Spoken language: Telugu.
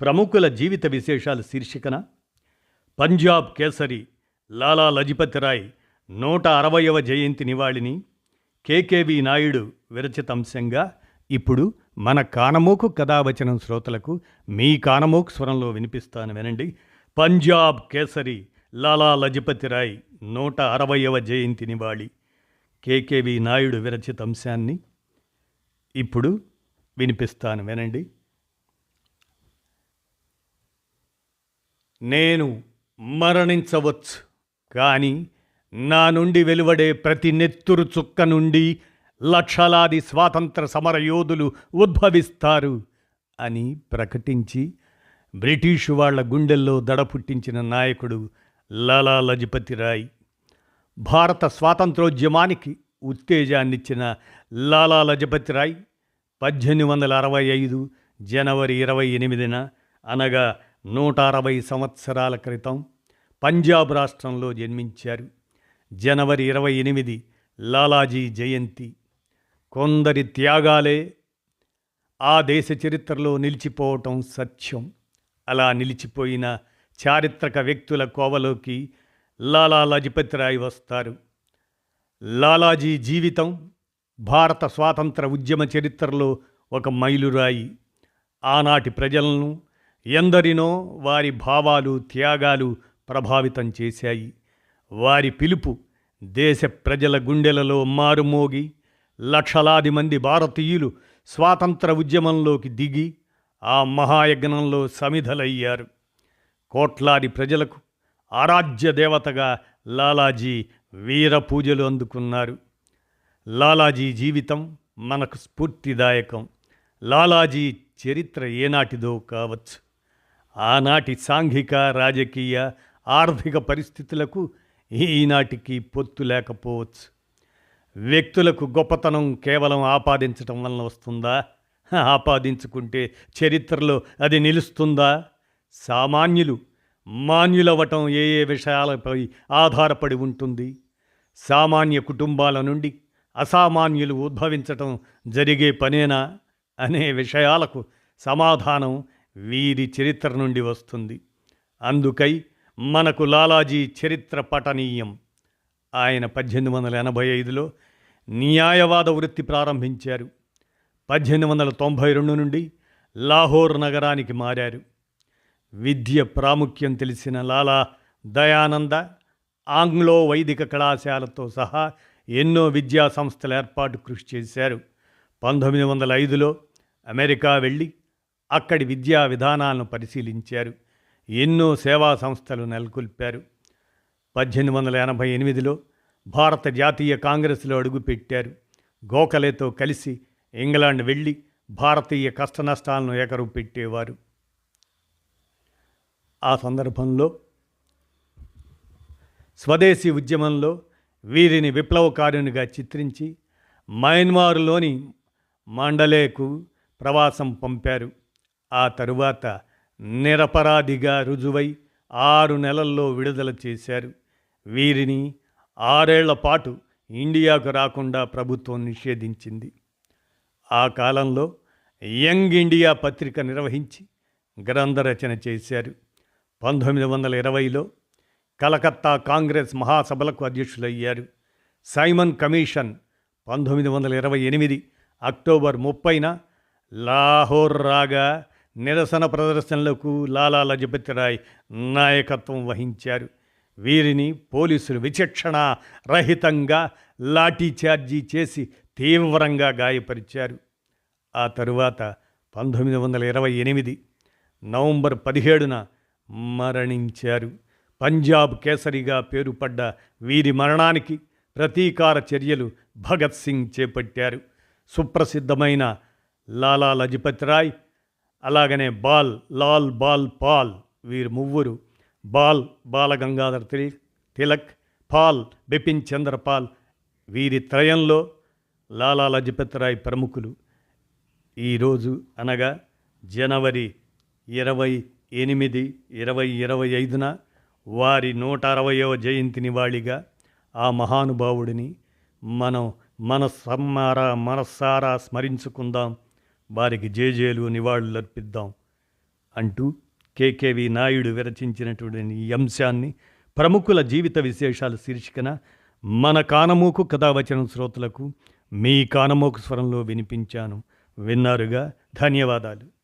ప్రముఖుల జీవిత విశేషాల శీర్షికన పంజాబ్ కేసరి లాలా లజపతి రాయ్ నూట అరవయవ జయంతి నివాళిని కేకేవి నాయుడు విరచితంశంగా ఇప్పుడు మన కానమోకు కథావచనం శ్రోతలకు మీ కానమోకు స్వరంలో వినిపిస్తాను వినండి. పంజాబ్ కేసరి లాలా లజపతి రాయ్ నూట అరవయవ జయంతి నివాళి కేకేవి నాయుడు విరచిత అంశాన్ని ఇప్పుడు వినిపిస్తాను వినండి. నేను మరణించవచ్చు. కానీ నా నుండి వెలువడే ప్రతి నెత్తురు చుక్క నుండి లక్షలాది స్వాతంత్ర సమర యోధులు ఉద్భవిస్తారు అని ప్రకటించి బ్రిటిషు వాళ్ళ గుండెల్లో దడ పుట్టించిన నాయకుడు లాలా లజపతి రాయ్ భారత స్వాతంత్రోద్యమానికి ఉత్తేజాన్నిచ్చిన లాలా లజపతి రాయ్ పద్దెనిమిది వందల అరవై ఐదు జనవరి ఇరవై ఎనిమిదిన అనగా నూట అరవై సంవత్సరాల క్రితం పంజాబ్ రాష్ట్రంలో జన్మించారు. జనవరి ఇరవై ఎనిమిది లాలాజీ జయంతి. కొందరి త్యాగాలే ఆ దేశ చరిత్రలో నిలిచిపోవటం సత్యం. అలా నిలిచిపోయిన చారిత్రక వ్యక్తుల కోవలోకి లాలా లజపతి రాయ్ వస్తారు. లాలాజీ జీవితం భారత స్వాతంత్ర ఉద్యమ చరిత్రలో ఒక మైలురాయి. ఆనాటి ప్రజలను ఎందరినో వారి భావాలు త్యాగాలు ప్రభావితం చేశాయి. వారి పిలుపు దేశ ప్రజల గుండెలలో మారుమోగి లక్షలాది మంది భారతీయులు స్వాతంత్ర ఉద్యమంలోకి దిగి ఆ మహాయజ్ఞంలో సమిధలయ్యారు. కోట్లాది ప్రజలకు ఆరాధ్య దేవతగా లాలాజీ వీర పూజలు అందుకున్నారు. లాలాజీ జీవితం మనకు స్ఫూర్తిదాయకం. లాలాజీ చరిత్ర ఏనాటిదో కావచ్చు. ఆనాటి సాంఘిక రాజకీయ ఆర్థిక పరిస్థితులకు ఈనాటికి పొత్తు లేకపోవచ్చు. వ్యక్తులకు గొప్పతనం కేవలం ఆపాదించటం వలన వస్తుందా? ఆపాదించుకుంటే చరిత్రలో అది నిలుస్తుందా? సామాన్యులు మాన్యులవ్వటం ఏ ఏ విషయాలపై ఆధారపడి ఉంటుంది? సామాన్య కుటుంబాల నుండి అసామాన్యులు ఉద్భవించటం జరిగే పనేనా? అనే విషయాలకు సమాధానం వీరి చరిత్ర నుండి వస్తుంది. అందుకై మనకు లాలాజీ చరిత్ర పఠనీయం. ఆయన పద్దెనిమిది వందల ఎనభై ఐదులో న్యాయవాద వృత్తి ప్రారంభించారు. పద్దెనిమిది వందల తొంభై రెండు నుండి లాహోర్ నగరానికి మారారు. విద్య ప్రాముఖ్యం తెలిసిన లాలా దయానంద ఆంగ్లో వైదిక కళాశాలతో సహా ఎన్నో విద్యా సంస్థల ఏర్పాటు కృషి చేశారు. పంతొమ్మిది వందల ఐదులో అమెరికా వెళ్ళి అక్కడి విద్యా విధానాలను పరిశీలించారు. ఎన్నో సేవా సంస్థలు నెలకొల్పారు. పద్దెనిమిది వందల ఎనభై ఎనిమిదిలో భారత జాతీయ కాంగ్రెస్లో అడుగుపెట్టారు. గోఖలేతో కలిసి ఇంగ్లాండ్ వెళ్ళి భారతీయ కష్టనష్టాలను ఏకరువు పెట్టేవారు ఆ సందర్భంలో స్వదేశీ ఉద్యమంలో వీరిని విప్లవకారునిగా చిత్రించి మయన్మారులోని మండలేకు ప్రవాసం పంపారు. ఆ తరువాత నిరపరాధిగా రుజువై ఆరు నెలల్లో విడుదల చేశారు. వీరిని ఆరేళ్ళ పాటు ఇండియాకు రాకుండా ప్రభుత్వం నిషేధించింది. ఆ కాలంలో యంగ్ ఇండియా పత్రిక నిర్వహించి గ్రంథ రచన చేశారు. పంతొమ్మిది వందల ఇరవైలో కలకత్తా కాంగ్రెస్ మహాసభలకు అధ్యక్షులయ్యారు. సైమన్ కమిషన్ పంతొమ్మిది వందల ఇరవై ఎనిమిది అక్టోబర్ ముప్పైన లాహోర్ రాగా నిరసన ప్రదర్శనలకు లాలా లజపతి రాయ్ నాయకత్వం వహించారు. వీరిని పోలీసులు విచక్షణ రహితంగా లాఠీఛార్జీ చేసి తీవ్రంగా గాయపరిచారు. ఆ తరువాత పంతొమ్మిది వందల ఇరవై ఎనిమిది నవంబర్ పదిహేడున మరణించారు. పంజాబ్ కేసరిగా పేరుపడ్డ వీరి మరణానికి ప్రతీకార చర్యలు భగత్ సింగ్ చేపట్టారు. సుప్రసిద్ధమైన లాలా లజపతి రాయ్ అలాగనే బాల్ లాల్ బాల్ పాల్ వీరు మువ్వురు. బాల్ బాలగంగాధర్ తిలక్ తిలక్ పాల్ బిపిన్ చంద్రపాల్ వీరి త్రయంలో లాలా లజపత్ రాయ్ ప్రముఖులు ఈరోజు అనగా జనవరి ఇరవై ఎనిమిది ఇరవై ఇరవై ఐదున వారి నూట అరవయవ జయంతి నివాళిగా ఆ మహానుభావుడిని మనం మన సమ్మారా మనస్సారా స్మరించుకుందాం. వారికి జేజేలు నివాళులు అర్పిద్దాం అంటూ కేకేవి నాయుడు విరచించినటువంటి ఈ అంశాన్ని ప్రముఖుల జీవిత విశేషాలు శీర్షికన మన కానమూకు కథావచన శ్రోతలకు మీ కానమూకు స్వరంలో వినిపించాను. విన్నారుగా? ధన్యవాదాలు.